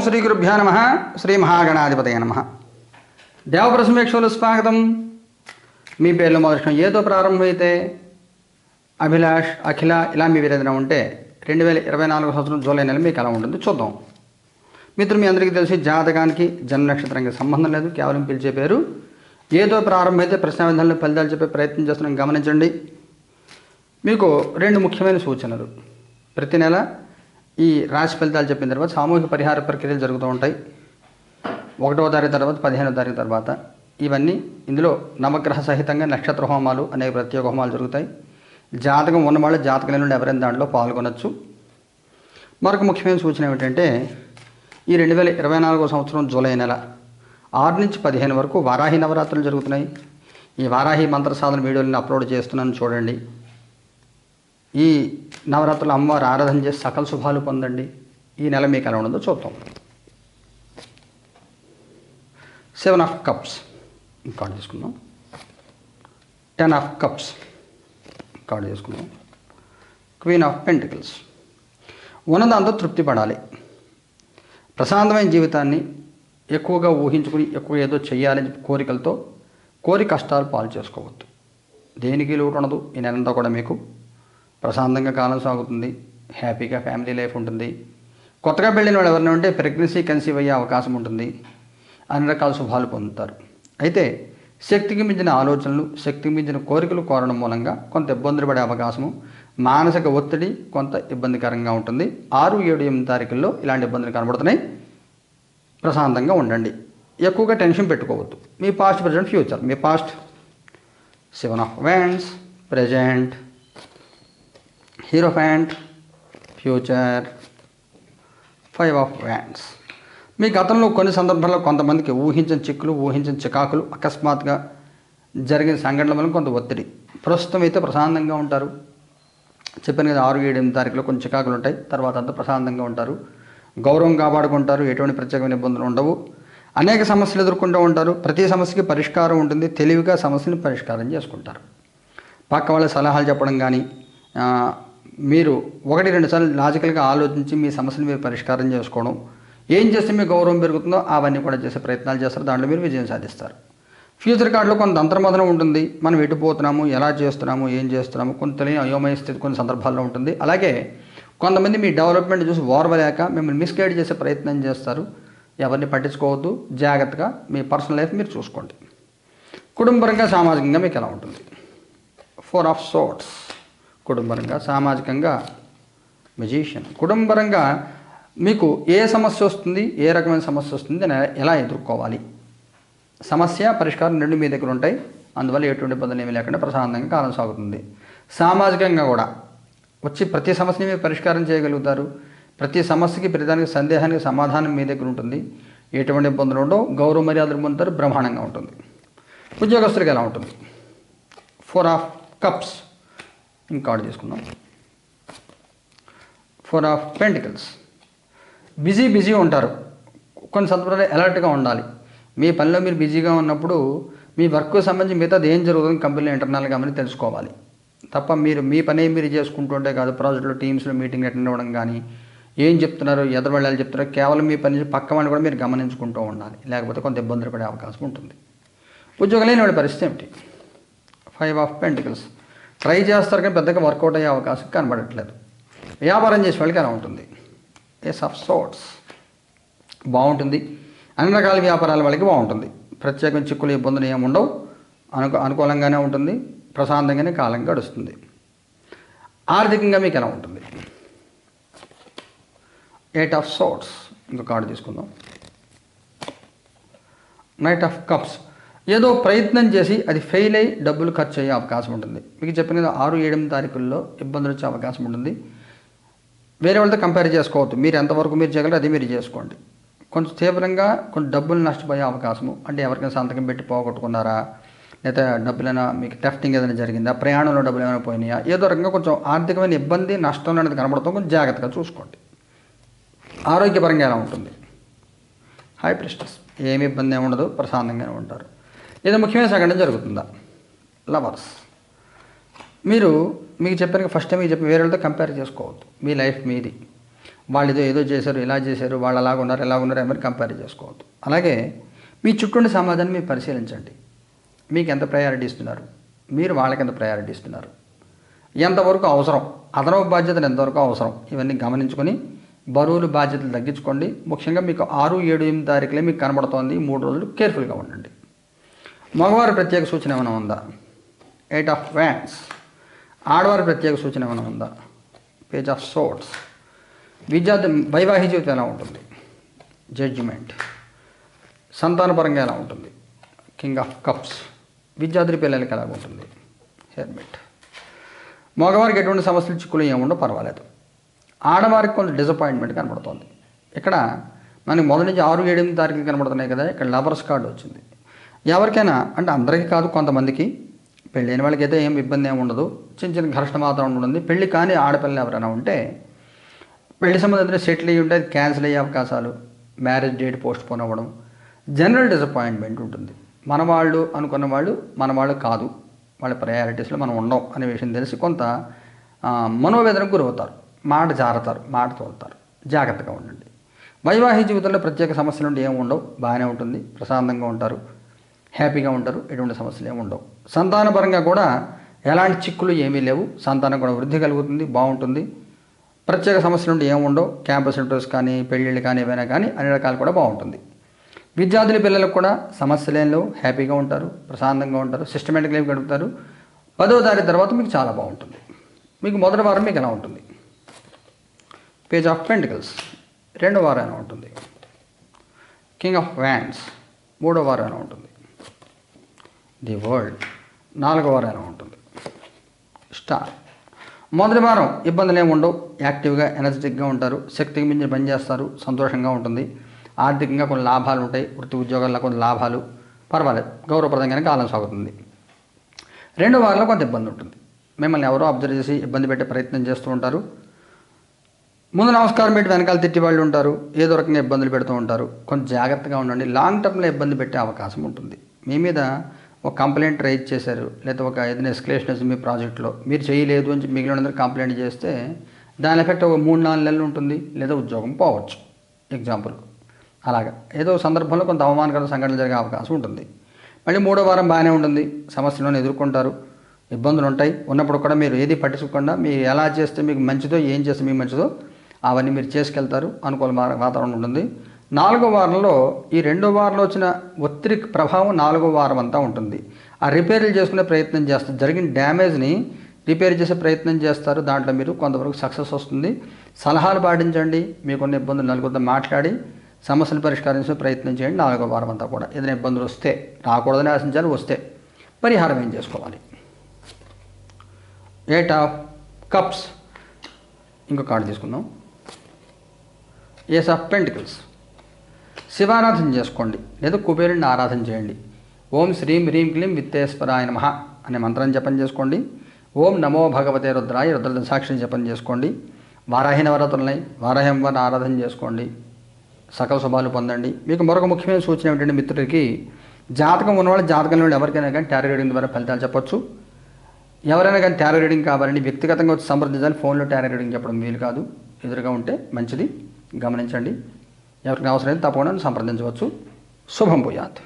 శ్రీ గురుభ్యో నమ. శ్రీ మహాగణాధిపతయ నమ. దేవప్రసమేక్షలు స్వాగతం. మీ పేర్లు మొదటి ఏదో ప్రారంభమైతే అభిలాష్ అఖిల ఇలా మీ ఏదైనా ఉంటే రెండు వేల ఇరవై నాలుగు సంవత్సరం జూలై నెల మీకు ఎలా ఉంటుంది చూద్దాం. మిత్రులు మీ అందరికీ తెలిసి జాతకానికి జన్మ నక్షత్రానికి సంబంధం లేదు కేవలం పిలిచే పేరు. ఏదో ప్రారంభమైతే ప్రశ్న ఫలితాలు చెప్పే ప్రయత్నం చేస్తున్నాం గమనించండి. మీకు రెండు ముఖ్యమైన సూచనలు. ప్రతి నెల ఈ రాశి ఫలితాలు చెప్పిన తర్వాత సామూహిక పరిహార ప్రక్రియలు జరుగుతూ ఉంటాయి. ఒకటవ తారీఖు తర్వాత పదిహేనవ తారీఖు తర్వాత. ఇవన్నీ ఇందులో నవగ్రహ సహితంగా నక్షత్ర హోమాలు అనేక ప్రత్యేక హోమాలు జరుగుతాయి. జాతకం ఉన్నవాళ్ళు జాతకం నుండి ఎవరైనా దాంట్లో పాల్గొనొచ్చు. మరొక ముఖ్యమైన సూచన ఏమిటంటే ఈ రెండు వేల ఇరవై నాలుగో సంవత్సరం జూలై నెల ఆరు నుంచి పదిహేను వరకు వారాహి నవరాత్రులు జరుగుతున్నాయి. ఈ వారాహి మంత్ర సాధన వీడియోలను అప్లోడ్ చేస్తున్నాను చూడండి. ఈ నవరాత్రులు అమ్మవారు ఆరాధన చేసి సకల శుభాలు పొందండి. ఈ నెల మీకు ఎలా ఉండదో చూద్దాం. సెవెన్ ఆఫ్ కప్స్ కార్డు తీసుకుందాం. టెన్ ఆఫ్ కప్స్ కార్డు చేసుకుందాం క్వీన్ ఆఫ్ పెంటికల్స్ ఉన్నదాంతో తృప్తి పడాలి ప్రశాంతమైన జీవితాన్ని ఎక్కువగా ఊహించుకుని ఎక్కువ ఏదో చేయాలని కోరికలతో కోరి కష్టాలు పాలు చేసుకోవద్దు. దేనికి లోటు ఉండదు. ఈ నెలంతా కూడా మీకు ప్రశాంతంగా కాలం సాగుతుంది. హ్యాపీగా ఫ్యామిలీ లైఫ్ ఉంటుంది. కొత్తగా పెళ్ళిన వాళ్ళు ఎవరైనా ఉంటే ప్రెగ్నెన్సీ కన్సీవ్ అయ్యే అవకాశం ఉంటుంది. అన్ని రకాల శుభాలు పొందుతారు. అయితే శక్తికి మించిన ఆలోచనలు శక్తికి మించిన కోరికలు కోరడం మూలంగా కొంత ఇబ్బందులు పడే అవకాశము మానసిక ఒత్తిడి కొంత ఇబ్బందికరంగా ఉంటుంది. ఆరు ఏడు ఎనిమిది తారీఖుల్లో ఇలాంటి ఇబ్బందులు కనబడుతున్నాయి. ప్రశాంతంగా ఉండండి. ఎక్కువగా టెన్షన్ పెట్టుకోవద్దు. మీ past present future. Me past seven of wands present. Hierophant future five of wands మీ గతంలో కొన్ని సందర్భాల్లో కొంతమందికి ఊహించిన చిక్కులు ఊహించిన చికాకులు అకస్మాత్తుగా జరిగిన సంఘటనల వల్ల కొంత ఒత్తిడి. ప్రస్తుతం అయితే ప్రశాంతంగా ఉంటారు. చెప్పాను కదా ఆరు ఏడు ఎనిమిది తారీఖులో కొన్ని చికాకులు ఉంటాయి. తర్వాత అంతా ప్రశాంతంగా ఉంటారు. గౌరవం కాపాడుకుంటారు. ఎటువంటి ప్రత్యేకమైన ఇబ్బందులు ఉండవు. అనేక సమస్యలు ఎదుర్కొంటూ ఉంటారు. ప్రతి సమస్యకి పరిష్కారం ఉంటుంది. తెలివిగా సమస్యని పరిష్కారం చేసుకుంటారు. పక్క వాళ్ళ సలహాలు చెప్పడం కానీ మీరు ఒకటి రెండు సార్లు లాజికల్గా ఆలోచించి మీ సమస్యను మీరు పరిష్కారం చేసుకోవడం. ఏం చేస్తే మీ గౌరవం పెరుగుతుందో అవన్నీ కూడా చేసే ప్రయత్నాలు చేస్తారు. దాంట్లో మీరు విజయం సాధిస్తారు. ఫ్యూచర్ కార్డులో కొంత అంతర్మదనం ఉంటుంది. మనం ఎటుపోతున్నాము ఎలా చేస్తున్నాము ఏం చేస్తున్నాము కొంత తెలియని అయోమయ స్థితి కొన్ని సందర్భాల్లో ఉంటుంది. అలాగే కొంతమంది మీ డెవలప్మెంట్ చూసి ఓర్వలేక మిమ్మల్ని మిస్గైడ్ చేసే ప్రయత్నం చేస్తారు. ఎవరిని పట్టించుకోవద్దు. జాగ్రత్తగా మీ పర్సనల్ లైఫ్ మీరు చూసుకోండి. కుటుంబరంగా సామాజికంగా మీకు ఎలా ఉంటుంది? ఫోర్ ఆఫ్ సోట్స్ కుటుంబరంగా సామాజికంగా మెజీషియన్ కుటుంబరంగా మీకు ఏ సమస్య వస్తుంది ఏ రకమైన సమస్య వస్తుంది అని ఎలా ఎదుర్కోవాలి? సమస్య పరిష్కారం రెండు మీ దగ్గర ఉంటాయి. అందువల్ల ఎటువంటి ఇబ్బందులు ఏమీ లేకుండా ప్రశాంతంగా కాలం సాగుతుంది. సామాజికంగా కూడా వచ్చి ప్రతి సమస్యని మీరు పరిష్కారం చేయగలుగుతారు. ప్రతి సమస్యకి ప్రతిదానికి సందేహానికి సమాధానం మీ దగ్గర ఉంటుంది. ఎటువంటి ఇబ్బందులు ఉండవు. గౌరవ మర్యాదలు పొందుతారు. బ్రహ్మాండంగా ఉంటుంది. ఉద్యోగస్తులకు ఎలా ఉంటుంది? Four of cups card order చేసుకుందాం. Four of pentacles busy busy ఉంటారు. కొన్ని సందర్భాల్లో అలర్ట్గా ఉండాలి. మీ పనిలో మీరు బిజీగా ఉన్నప్పుడు మీ వర్క్కు సంబంధించి మిగతాది ఏం జరుగుతుంది కంపెనీలో ఇంటర్నల్గా అని తెలుసుకోవాలి. తప్ప మీరు మీ పని మీరు చేసుకుంటుంటే కాదు ప్రాజెక్టులో టీమ్స్లో మీటింగ్ అటెండ్ అవ్వడం కానీ ఏం చెప్తున్నారు ఎదురు వెళ్ళాలి చెప్తున్నారు కేవలం మీ పని పక్క వాళ్ళని కూడా మీరు గమనించుకుంటూ ఉండాలి. లేకపోతే కొంత ఇబ్బందులు పడే అవకాశం ఉంటుంది. ఉద్యోగం లేని వాళ్ళ పరిస్థితి ఏమిటి? ఫైవ్ ఆఫ్ పెంటికల్స్ ట్రై చేస్తారు కానీ పెద్దగా వర్కౌట్ అయ్యే అవకాశం కనబడట్లేదు. వ్యాపారం చేసే వాళ్ళకి అలా ఉంటుంది. ఎస్ ఆఫ్ సోట్స్ బాగుంటుంది. అన్ని రకాల వ్యాపారాల వాళ్ళకి బాగుంటుంది. ప్రత్యేకమైన చిక్కులు ఇబ్బందులు ఏమి ఉండవు. అనుకూ అనుకూలంగానే ఉంటుంది. ప్రశాంతంగానే కాలం గడుస్తుంది. ఆర్థికంగా మీకు ఎలా ఉంటుంది? ఎయిట్ ఆఫ్ సోట్స్ ఇంకో కార్డు తీసుకుందాం. నైట్ ఆఫ్ కప్స్ ఏదో ప్రయత్నం చేసి అది ఫెయిల్ అయ్యి డబ్బులు ఖర్చు అయ్యే అవకాశం ఉంటుంది. మీకు చెప్పిన ఆరు ఏడెనిమిది తారీఖుల్లో ఇబ్బందులు వచ్చే అవకాశం ఉంటుంది. వేరే వాళ్ళతో కంపేర్ చేసుకోవద్దు. మీరు ఎంతవరకు మీరు చేయగలరు అది మీరు చేసుకోండి. కొంచెం తీవ్రంగా కొంచెం డబ్బులు నష్టపోయే అవకాశము. అంటే ఎవరికైనా సంతకం పెట్టి పోగొట్టుకున్నారా? లేదా డబ్బులైనా మీకు టెఫ్టింగ్ ఏదైనా జరిగిందా? ప్రయాణంలో డబ్బులు ఏమైనా పోయినాయా? ఏదో రకంగా కొంచెం ఆర్థికమైన ఇబ్బంది నష్టం అనేది కనబడతాం. కొంచెం జాగ్రత్తగా చూసుకోండి. ఆరోగ్యపరంగా ఎలా ఉంటుంది? హై ప్రిస్టస్ ఏమి ఇబ్బంది ఏమి ఉండదు. ప్రశాంతంగానే ఉంటారు. లేదా ముఖ్యమైన సంఘటన జరుగుతుందా? లవర్స్ మీరు మీకు చెప్పాను ఫస్ట్ టైం మీకు చెప్పి వేరే వాళ్ళతో కంపేర్ చేసుకోవద్దు. మీ లైఫ్ మీది. వాళ్ళు ఏదో ఏదో చేశారు ఇలా చేశారు వాళ్ళు అలాగ ఉన్నారు ఎలా ఉన్నారు ఎవరు కంపేర్ చేసుకోవద్దు. అలాగే మీ చుట్టూండి సమాజాన్ని మీరు పరిశీలించండి. మీకు ఎంత ప్రయారిటీ ఇస్తున్నారు? మీరు వాళ్ళకి ఎంత ప్రయారిటీ ఇస్తున్నారు? ఎంతవరకు అవసరం? అదనపు బాధ్యతలు ఎంతవరకు అవసరం? ఇవన్నీ గమనించుకొని బరువులు బాధ్యతలు తగ్గించుకోండి. ముఖ్యంగా మీకు ఆరు ఏడు ఎనిమిది తారీఖులే మీకు కనబడుతోంది. మూడు రోజులు కేర్ఫుల్గా ఉండండి. మగవారి ప్రత్యేక సూచన ఏమైనా ఉందా? ఎయిట్ ఆఫ్ వ్యాన్స్ ఆడవారి ప్రత్యేక సూచన ఏమైనా ఉందా? పేజ్ ఆఫ్ సోట్స్ విద్యార్థి వైవాహిక జీవితం ఎలా ఉంటుంది? జడ్జిమెంట్ సంతానపరంగా ఎలా ఉంటుంది? కింగ్ ఆఫ్ కప్స్ విద్యార్థి పిల్లలకి ఎలా ఉంటుంది? హెల్మెట్ మగవారికి ఎటువంటి సమస్యలు చిక్కులు ఏముండో పర్వాలేదు. ఆడవారికి కొంత డిసప్పాయింట్మెంట్ కనబడుతోంది. ఇక్కడ మనకి మొదటి నుంచి ఆరు ఎనిమిది తారీఖులు కనబడుతున్నాయి కదా ఇక్కడ లవర్స్ కార్డు వచ్చింది. ఎవరికైనా అంటే అందరికీ కాదు కొంతమందికి. పెళ్ళైన వాళ్ళకి అయితే ఏం ఇబ్బంది ఏమి ఉండదు. చిన్న చిన్న ఘర్షణ మాత్రం ఉంటుంది. పెళ్ళి కానీ ఆడపిల్లలు ఎవరైనా ఉంటే పెళ్ళి సంబంధించిన సెటిల్ అయ్యి ఉంటే అది క్యాన్సిల్ అయ్యే అవకాశాలు మ్యారేజ్ డేట్ పోస్ట్ పోన్ అవ్వడం జనరల్ డిసప్పాయింట్మెంట్ ఉంటుంది. మన వాళ్ళు అనుకున్న వాళ్ళు మన వాళ్ళు కాదు. వాళ్ళ ప్రయారిటీస్లో మనం ఉండం అనే విషయం తెలిసి కొంత మనోవేదనకు గురవుతారు. మాట జారతారు మాట తోలుతారు. జాగ్రత్తగా ఉండండి. వైవాహిక జీవితంలో ప్రత్యేక సమస్యలు ఉంటే ఏమి ఉండవు. బాగానే ఉంటుంది. ప్రశాంతంగా ఉంటారు. హ్యాపీగా ఉంటారు ఎటువంటి సమస్యలు ఏమి ఉండవు. సంతానపరంగా కూడా ఎలాంటి చిక్కులు ఏమీ లేవు. సంతానం కూడా వృద్ధి కలుగుతుంది బాగుంటుంది. ప్రత్యేక సమస్యలు ఉంటే ఏమి ఉండవు. క్యాంపస్ ఇంటర్వ్యూస్ కానీ పెళ్ళిళ్ళు కానీ ఏవైనా కానీ అన్ని రకాలు కూడా బాగుంటుంది. విద్యార్థుల పిల్లలకు కూడా సమస్యలేంలో హ్యాపీగా ఉంటారు ప్రశాంతంగా ఉంటారు సిస్టమేటిక్ లైఫ్ గడుపుతారు. పదో తారీఖు తర్వాత మీకు చాలా బాగుంటుంది. మీకు మొదటి వారం మీకు ఎలా ఉంటుంది? పేజ్ ఆఫ్ పెంటికల్స్ రెండో వారం ఎలా ఉంటుంది? కింగ్ ఆఫ్ వ్యాండ్స్ మూడో వారం ఎలా ఉంటుంది? The world. నాలుగవ వారం ఉంటుంది. స్టార్. మొదటి వారం ఇబ్బందులు ఏమి ఉండవు. యాక్టివ్గా ఎనర్జెటిక్గా ఉంటారు. శక్తికి మించి పనిచేస్తారు సంతోషంగా ఉంటుంది. ఆర్థికంగా కొన్ని లాభాలు ఉంటాయి. వృత్తి ఉద్యోగాల్లో కొన్ని లాభాలు. పర్వాలేదు. గౌరవప్రదంగానే కాలం సాగుతుంది. రెండో వారంలో కొంత ఇబ్బంది ఉంటుంది. మిమ్మల్ని ఎవరో అబ్జర్వ్ చేసి ఇబ్బంది పెట్టే ప్రయత్నం చేస్తూ ఉంటారు. ముందు నమస్కారం పెట్టి వెనకాల తిట్టి వాళ్ళు ఉంటారు. ఏదో రకంగా ఇబ్బందులు పెడుతూ ఉంటారు. కొంచెం జాగ్రత్తగా ఉండండి. లాంగ్ టర్మ్లో ఇబ్బంది పెట్టే అవకాశం ఉంటుంది. మీ మీద ఒక కంప్లైంట్ రైజ్ చేశారు లేదా ఒక ఏదైనా ఎస్కలేషన్ వచ్చింది మీ ప్రాజెక్ట్లో. మీరు చేయలేదు అని మిగిలిన అందరూ కంప్లైంట్ చేస్తే దాని ఎఫెక్ట్ ఒక మూడు నాలుగు నెలలు ఉంటుంది లేదా ఉద్యోగం పోవచ్చు. ఎగ్జాంపుల్ అలాగా. ఏదో సందర్భంలో కొంత అవమానకర సంఘటనలు జరిగే అవకాశం ఉంటుంది. మళ్ళీ మూడో వారం బాగానే ఉంటుంది. సమస్యలను ఎదుర్కొంటారు. ఇబ్బందులు ఉంటాయి. ఉన్నప్పుడు కూడా మీరు ఏది పట్టించుకోకుండా మీరు ఎలా చేస్తే మీకు మంచిదో ఏం చేస్తే మీకు మంచిదో అవన్నీ మీరు చేసుకెళ్తారు. అనుకూల వాతావరణం ఉంటుంది. నాలుగో వారంలో ఈ రెండో వారంలో వచ్చిన ఒత్తిడి ప్రభావం నాలుగో వారం అంతా ఉంటుంది. ఆ రిపేర్లు చేసుకునే ప్రయత్నం చేస్తారు జరిగిన డ్యామేజ్ని రిపేర్ చేసే ప్రయత్నం చేస్తారు. దాంట్లో మీరు కొంతవరకు సక్సెస్ వస్తుంది. సలహాలు పాటించండి. మీకున్న ఇబ్బందులు నలుగురితో మాట్లాడి సమస్యలు పరిష్కరించే ప్రయత్నం చేయండి. నాలుగో వారం అంతా కూడా. ఏదైనా ఇబ్బందులు వస్తే రాకూడదని ఆశించాలి. వస్తే పరిహారం ఏం చేసుకోవాలి? ఎయిట్ ఆఫ్ కప్స్ ఇంకో కార్డు తీసుకుందాం. ఏస్ ఆఫ్ పెంటికల్స్ శివారాధన చేసుకోండి. లేదా కుబేరుని ఆరాధన చేయండి. ఓం శ్రీం హ్రీం క్లీం విత్తేశ్వరాయ నమః అనే మంత్రం జపం చేసుకోండి. ఓం నమో భగవతే రుద్రాయ రుద్ర సాక్షిని జపం చేసుకోండి. వారాహి నవరాత్రులై వారాహి అమ్మవారిని ఆరాధన చేసుకోండి. సకల శుభాలు పొందండి. మీకు మరొక ముఖ్యమైన సూచన ఏమిటంటే మిత్రుడికి జాతకం ఉన్నవాళ్ళు జాతకం వాళ్ళు ఎవరికైనా కానీ టారో రీడింగ్ ద్వారా ఫలితాలు చెప్పొచ్చు. ఎవరైనా కానీ టారో రీడింగ్ కావాలని వ్యక్తిగతంగా వచ్చి సంప్రదించాలి ఫోన్లో టారో రీడింగ్ చెప్పడం వీలు కాదు. ఎదురుగా ఉంటే మంచిది. గమనించండి. ఎవరికి అవసరమైతే తప్పకుండా సంప్రదించవచ్చు. శుభం పోయాత్